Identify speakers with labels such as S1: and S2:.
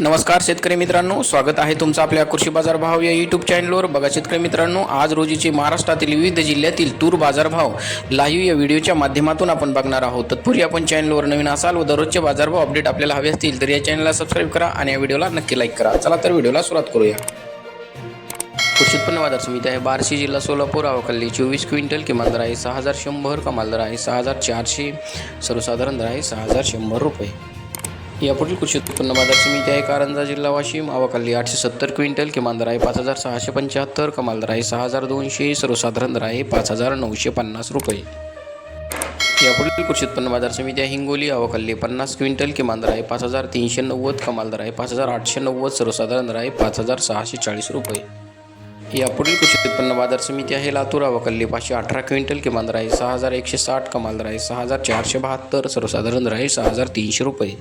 S1: नमस्कार शेतकरी मित्रांनो स्वागत आहे तुमचं आपल्या कृषी बाजार भाव या यूट्यूब चॅनलवर बघा शेतकरी मित्रांनो आज रोजीचे महाराष्ट्रातील विविध जिल्ह्यातील तूर बाजारभाव लाईव्ह या व्हिडिओच्या माध्यमातून आपण बघणार आहोत. तत्पूर्वी आपण चॅनलवर नवीन असाल व दररोजचे बाजारभाव अपडेट आपल्याला हवे असतील तर या चॅनलला सबस्क्राईब करा आणि या व्हिडिओला नक्की लाईक करा. चला तर व्हिडिओला सुरुवात करूया. कृषी उत्पन्न बाजार समिती आहे बार्शी जिल्हा सोलापूर अवकल्ली चोवीस क्विंटल किमान दर आहे सहा हजार शंभर कमाल दर आहे सहा हजार चारशे सर्वसाधारण दर आहे सहा हजार शंभर रुपये. यापुढील कृषी उत्पन्न बाजार समिती आहे. कारंजा जिल्हा वाशिम. अवकाली आठशे सत्तर क्विंटल किमान दर आहे पाच हजार सहाशे पंच्याहत्तर कमाल दर आहे सहा हजार दोनशे सर्वसाधारण दर आहे पाच हजार नऊशे पन्नास रुपये. यापुढील कृषी उत्पन्न बाजार समिती आहे. हिंगोली अवकल्ली पन्नास क्विंटल किमान दर आहे पाच हजार तीनशे नव्वद कमाल दर आहे पाच हजार आठशे नव्वद सर्वसाधारण दर आहे पाच हजार सहाशे चाळीस रुपये. यापुढील कृषी उत्पन्न बाजार समिती आहे. लातूर अवकल्ली पाचशे अठरा क्विंटल किमान दर आहे सहा हजार एकशे साठ कमाल दर आहे सहा हजार चारशे बहात्तर सर्वसाधारण दर आहे सहा हजार तीनशे रुपये.